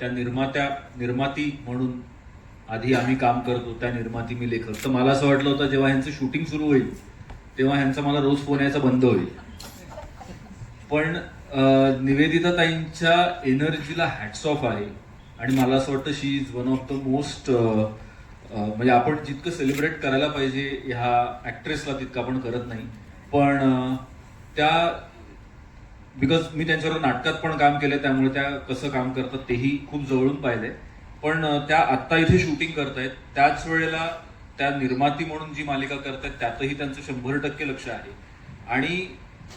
त्या निर्मात्या निर्माती म्हणून आधी आम्ही काम करतो त्या निर्माती मी लेखक. तर मला असं वाटलं होतं जेव्हा ह्यांचं शूटिंग सुरू होईल तेव्हा ह्यांचा मला रोज फोन यायचा बंद होईल. पण निवेदिता ताईंच्या एनर्जीला हॅट्स ऑफ आहे. आणि मला असं वाटतं she is one of the most म्हणजे आपण जितकं सेलिब्रेट करायला पाहिजे ह्या ॲक्ट्रेसला तितकं आपण करत नाही. पण त्या बिकॉज मी त्यांच्याबरोबर नाटकात पण काम केलं त्यामुळे त्या कसं काम करतात तेही खूप जवळून पाहिले पण त्या आत्ता इथे शूटिंग करतायत त्याच वेळेला त्या निर्माती म्हणून जी मालिका करतायत त्यातही त्यांचं शंभर टक्के लक्ष आहे. आणि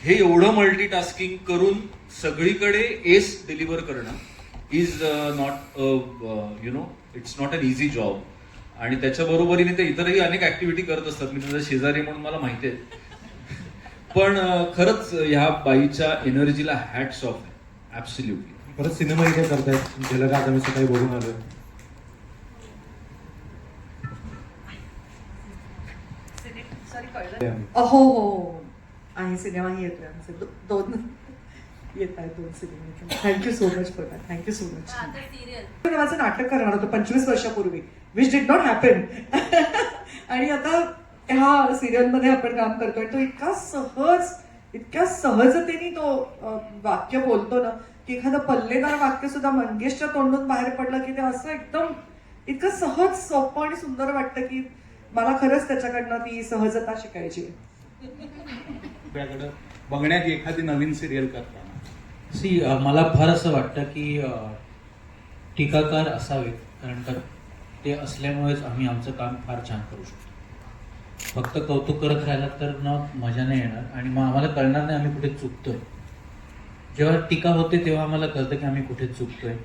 हे एवढं मल्टीटास्किंग करून सगळीकडे एस डिलिव्हर करणं is not you know it's not an easy job आणि त्याच्या बरोबरीने ते इतरही अनेक ऍक्टिव्हिटी करत असतात. मी त्यांचा शेजारी म्हणून मला माहिती आहे. पण खरंच ह्या बाईच्या एनर्जीला हॅट्स ऑफ आहे. ऍब्सल्युटली परत सिनेमा इथे करतायत झलक आज आम्ही सकाळी बघून आलो सॉरी कळलं हो हो. आहे सिनेमाही येतोय आमचे. दो- दोन येत आहेत दोन सिनेमे. Thank you so much for that thank you so much आता सिरियल माझं नाटक करणार होतं पंचवीस वर्षापूर्वी. विच डिड नॉट हॅपन आणि आता ह्या सिरियलमध्ये आपण काम करतोय. तो इतका सहज इतक्या सहजतेने तो वाक्य बोलतो ना की एखादं पल्लेदार वाक्य सुद्धा मंगेशच्या तोंडून बाहेर पडलं की ते असं एकदम इतकं सहज सोपं आणि सुंदर वाटतं की मला खरंच त्याच्याकडनं ती सहजता शिकायची. आपल्याकडं बघण्यात एखादी नवीन सिरियल करताना. सी मला फार असं वाटतं की टीकाकार असावेत. कारण का ते असल्यामुळेच आम्ही आमचं काम फार छान करू शकतो. फक्त कौतुक करत राहिला तर ना मजा नाही येणार. आणि मग आम्हाला कळणार नाही आम्ही कुठे चुकतोय. जेव्हा टीका होते तेव्हा आम्हाला कळतं की आम्ही कुठे चुकतोय.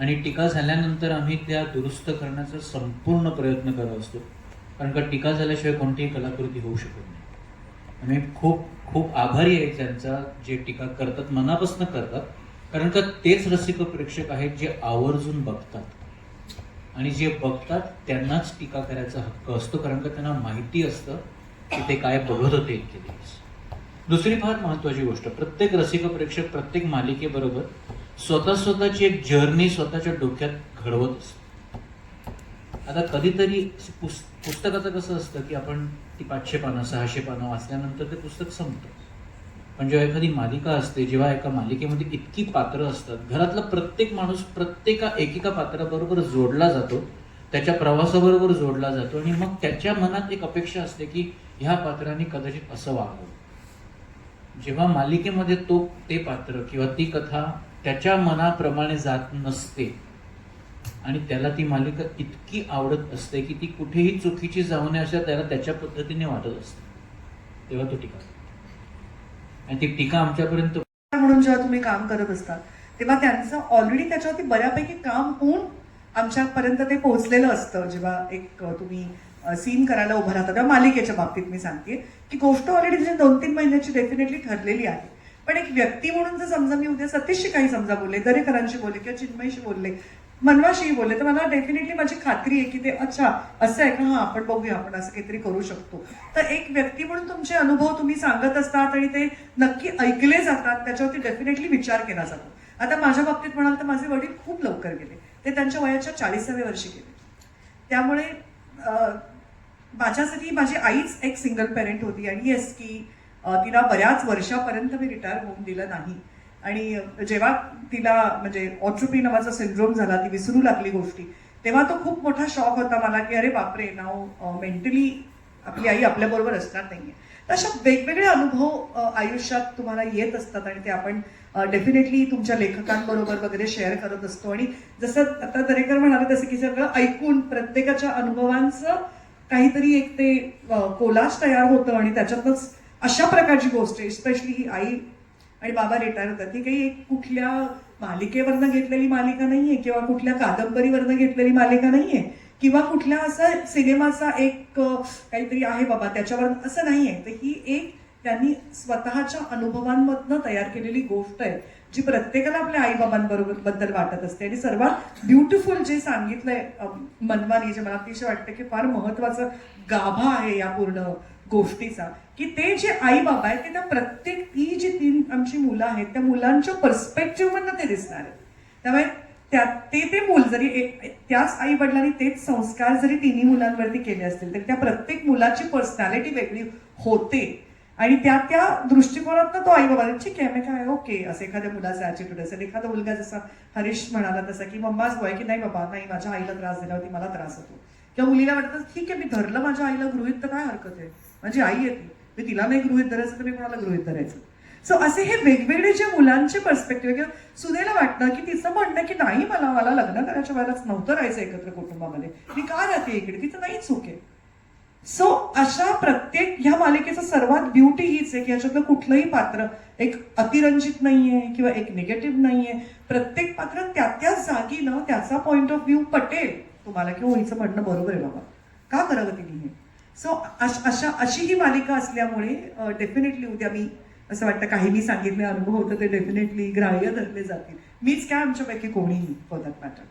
आणि टीका झाल्यानंतर आम्ही त्या दुरुस्त करण्याचा संपूर्ण प्रयत्न करत असतो. कारण का टीका झाल्याशिवाय कोणतीही कलाकृती होऊ शकत नाही. आम्ही खूप खूप आभारी आहे त्यांचा जे टीका करतात मनापासून करतात. कारण का तेच रसिक प्रेक्षक आहेत जे आवर्जून बघतात. आणि जे बघतात त्यांनाच टीका करायचा हक्क असतो कारण का त्यांना माहिती असतं की ते काय बघत होते इतके दिवस. दुसरी फार महत्वाची गोष्ट प्रत्येक रसिक प्रेक्षक प्रत्येक मालिकेबरोबर स्वतः स्वतःची एक जर्नी स्वतःच्या डोक्यात घडवत असतो. आता कधीतरी पुस पुस्तकाचं कसं असतं की आपण ती पाचशे पानं सहाशे पानं वाचल्यानंतर ते पुस्तक संपतं. पण जेव्हा एखादी मालिका असते जेव्हा एका मालिकेमध्ये इतकी पात्र असतात घरातला प्रत्येक माणूस प्रत्येका एकेका पात्राबरोबर जोडला जातो त्याच्या प्रवासाबरोबर जोडला जातो आणि मग त्याच्या मनात एक अपेक्षा असते की ह्या पात्राने कदाचित असं वागावं. जेव्हा मालिकेमध्ये तो ते पात्र किंवा ती कथा त्याच्या मनाप्रमाणे जात नसते आणि त्याला ती मालिका इतकी आवडत असते की ती कुठेही चुकीची जाऊ नये अशा त्याला त्याच्या पद्धतीने वाटत असते तेव्हा तो टीका आणि ती टीका आमच्यापर्यंत म्हणून जेव्हा तुम्ही काम करत असता तेव्हा त्यांचं ऑलरेडी त्याच्यावरती बऱ्यापैकी काम होऊन आमच्यापर्यंत ते पोहोचलेलं असतं. जेव्हा एक तुम्ही सीन करायला उभं राहता तेव्हा मालिकेच्या बाबतीत मी सांगते की गोष्ट ऑलरेडी तिची दोन तीन महिन्याची डेफिनेटली ठरलेली आहे. पण एक व्यक्ती म्हणून जर समजा मी उद्या सतीशशी काही समजा बोलले दरेकरांशी बोलले किंवा चिन्मयशी बोलले मनवाशी बोलले. तर मला डेफिनेटली माझी खात्री आहे की ते अच्छा असं आहे का? हा आपण बघूया आपण असं काहीतरी करू शकतो. तर एक व्यक्ती म्हणून तुमचे अनुभव तुम्ही सांगत असतात आणि ते नक्की ऐकले जातात त्याच्यावरती डेफिनेटली विचार केला जातो. आता माझ्या बाबतीत म्हणाल तर माझे वडील खूप लवकर गेले. ते त्यांच्या वयाच्या चाळीसाव्या वर्षी गेले. त्यामुळे माझ्यासाठी माझी आईच एक सिंगल पेरेंट होती आणि येस की तिला बऱ्याच वर्षापर्यंत मी रिटायर होऊन दिलं नाही. आणि जेव्हा तिला म्हणजे ऑट्रोपी नावाचा सिंड्रोम झाला ती विसरू लागली गोष्टी तेव्हा तो खूप मोठा शॉक होता मला की अरे बापरे नाव मेंटली आपली आई आपल्याबरोबर असणार नाहीये. तर अशा वेगवेगळे अनुभव आयुष्यात तुम्हाला येत असतात आणि ते आपण डेफिनेटली तुमच्या लेखकांबरोबर वगैरे शेअर करत असतो. आणि जसं आता दरेकर म्हणाले तसं की सगळं ऐकून प्रत्येकाच्या अनुभवांचं काहीतरी एक ते कोलाज तयार होतं आणि त्याच्यातच अशा प्रकारची गोष्ट आहे. स्पेशली ही आई आणि बाबा रिटायर होतात. ती काही एक कुठल्या मालिकेवरनं घेतलेली मालिका नाहीये किंवा कुठल्या कादंबरीवरनं घेतलेली मालिका नाहीये किंवा कुठल्या असा सिनेमाचा एक काहीतरी आहे बाबा त्याच्यावर असं नाहीये. तर ही एक त्यांनी स्वतःच्या अनुभवांमधनं तयार केलेली गोष्ट आहे जी प्रत्येकाला आपल्या आईबाबांबरोबरबद्दल वाटत असते. आणि सर्वात ब्युटिफुल जे सांगितलंय मनवानी जे मला अतिशय वाटतं की फार महत्वाचं गाभा आहे या पूर्ण गोष्टीचा की ते जे आई बाबा आहेत ते त्या प्रत्येक ती जी तीन आमची मुलं आहेत त्या मुलांच्या पर्स्पेक्टिव्ह मधनं ते दिसणार आहेत. त्यामुळे त्या ते ते मूल जरी त्याच आई वडिलांनी तेच संस्कार जरी तिन्ही मुलांवरती केले असतील तरी त्या प्रत्येक मुलाची पर्सनॅलिटी वेगळी होते. आणि त्या त्या दृष्टिकोनातनं तो आई बाबा ठीक आहे मी काय ओके असं एखाद्या मुलाचा ॲटिट्यूड असेल एखादा मुलगा जसा हरीश म्हणाला तसा की मम्माच बॉय की नाही बाबा? नाही माझ्या आईला त्रास दिल्यावरती मला त्रास होतो. किंवा मुलीला वाटतं ठीक आहे मी धरलं माझ्या आईला गृहित तर काय हरकत आहे? माझी आई येते मी तिला नाही गृहित धरायचं तर मी कोणाला गृहित धरायचं? सो असे हे वेगवेगळे जे मुलांचे पर्स्पेक्टिव्ह किंवा सुनेला वाटतं की तिचं म्हणणं की नाही मला मला लग्न करायच्या वेळेलाच नव्हतं राहायचं एकत्र कुटुंबामध्ये. मी का राहते इकडे? तिचं नाही चूक आहे. सो अशा प्रत्येक ह्या मालिकेचं सर्वात ब्युटी हीच आहे की याच्यातलं कुठलंही पात्र एक अतिरंजित नाहीये किंवा एक निगेटिव्ह नाहीये. प्रत्येक पात्र त्या त्या जागीनं त्याचा पॉइंट ऑफ व्ह्यू पटेल. तुम्हाला किंवा हिचं म्हणणं बरोबर आहे बाबा. का करावं तिने हे? सो अशा अशी ही मालिका असल्यामुळे डेफिनेटली उद्या मी असं वाटतं काही मी सांगितले अनुभव होतं ते डेफिनेटली ग्राह्य धरले जातील. मीच काय आमच्यापैकी कोणीही फॉर दॅट मॅटर